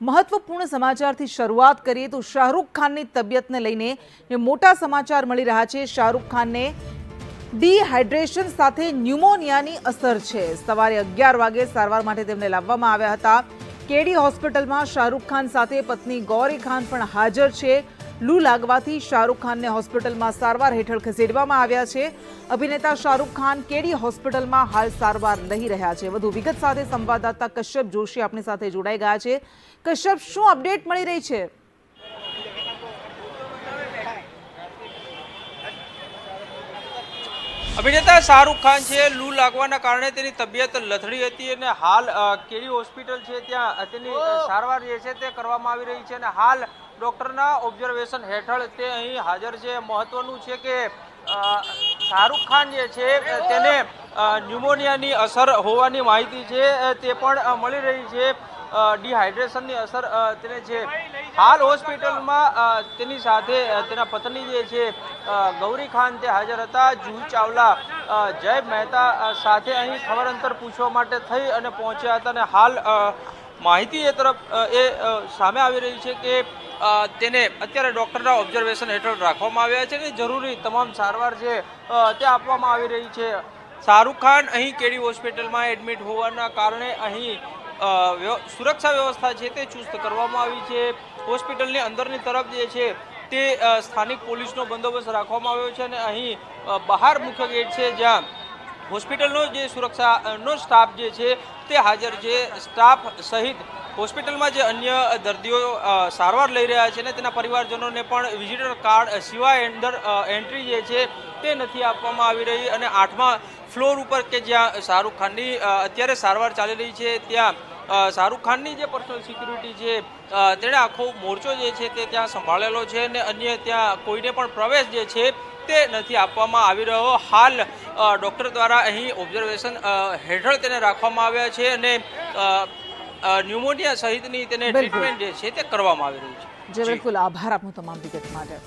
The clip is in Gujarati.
મહત્વપૂર્ણ સમાચારથી શરૂઆત કરીએ તો શાહરૂખ ખાનની તબિયતને લઈને મોટા સમાચાર મળી રહ્યા છે, શાહરૂખ ખાનને ડિહાઇડ્રેશન સાથે ન્યુમોનિયાની અસર છે. સવારે અગિયાર વાગે સારવાર માટે તેમને લાવવામાં આવ્યા હતા. કેડી હોસ્પિટલમાં શાહરૂખ ખાન સાથે પત્ની ગૌરી ખાન પણ હાજર છે. લૂ લાગવાથી શાહરૂખ ખાનને હોસ્પિટલમાં સારવાર હેઠળ ખસેડવામાં આવ્યા છે. અભિનેતા શાહરૂખ ખાન કેડી હોસ્પિટલમાં હાલ સારવાર લઈ રહ્યા છે. વધુ વિગત સાથે સંવાદદાતા કશ્યપ જોશી આપણી સાથે જોડાઈ ગયા છે. કશ્યપ શું અપડેટ મળી રહી છે? અભિનેતા શાહરૂખ ખાન છે લૂ લાગવાના કારણે તેની તબિયત લથડી હતી અને હાલ કેડી હોસ્પિટલ છે ત્યાં તેની સારવાર જે છે તે કરવામાં આવી રહી છે અને હાલ ડોક્ટરના ઓબ્ઝર્વેશન હેઠળ તે અહીં હાજર છે. મહત્વનું છે કે શાહરૂખ ખાન જે છે તેને ન્યુમોનિયાની અસર હોવાની માહિતી છે. તે પણ મળી રહી છે. ડિહાઇડ્રેશનની અસર તેને છે. હાલ હોસ્પિટલમાં તેની સાથે તેના પત્ની જે છે ગૌરી ખાન તે હાજર હતા. જુહી ચાવલા જય મહેતા સાથે અહીં ખબર અંતર પૂછવા માટે થઈ અને પહોંચ્યા હતા અને હાલ માહિતી એ તરફ એ સામે આવી રહી છે કે તેને અત્યારે ડૉક્ટરના ઓબ્ઝર્વેશન હેઠળ રાખવામાં આવ્યા છે અને જરૂરી તમામ સારવાર છે તે આપવામાં આવી રહી છે. શાહરૂખ ખાન અહીં કેડી હોસ્પિટલમાં એડમિટ હોવાના કારણે અહીં સુરક્ષા વ્યવસ્થા છે તે ચુસ્ત કરવામાં આવી છે. હોસ્પિટલની અંદરની તરફ જે છે તે સ્થાનિક પોલીસનો બંદોબસ્ત રાખવામાં આવ્યો છે અને અહીં બહાર મુખ્ય ગેટ છે જ્યાં હોસ્પિટલનો જે સુરક્ષાનો સ્ટાફ જે છે તે હાજર છે. સ્ટાફ સહિત હોસ્પિટલમાં જે અન્ય દર્દીઓ સારવાર લઈ રહ્યા છે ને તેના પરિવારજનોને પણ વિઝિટર કાર્ડ સિવાય અંદર એન્ટ્રી જે છે તે નથી આપવામાં આવી રહી અને આઠમા ફ્લોર ઉપર કે જ્યાં શાહરૂખ ખાનની અત્યારે સારવાર ચાલી રહી છે ત્યાં શાહરૂખ ખાનની જે પર્સનલ સિક્યુરિટી છે તેણે આખો મોરચો જે છે તે ત્યાં સંભાળેલો છે અને અન્ય ત્યાં કોઈને પણ પ્રવેશ જે છે તે નથી આપવામાં આવી રહ્યો. હાલ ડૉક્ટર દ્વારા અહીં ઓબ્ઝર્વેશન હેઠળ તેને રાખવામાં આવ્યા છે અને ન્યુમોનિયા સહિતની તેને ટ્રીટમેન્ટ જે છે તે કરવામાં આવી રહી છે. જે. બિલકુલ. આભાર આપનું તમામ વિગત માટે.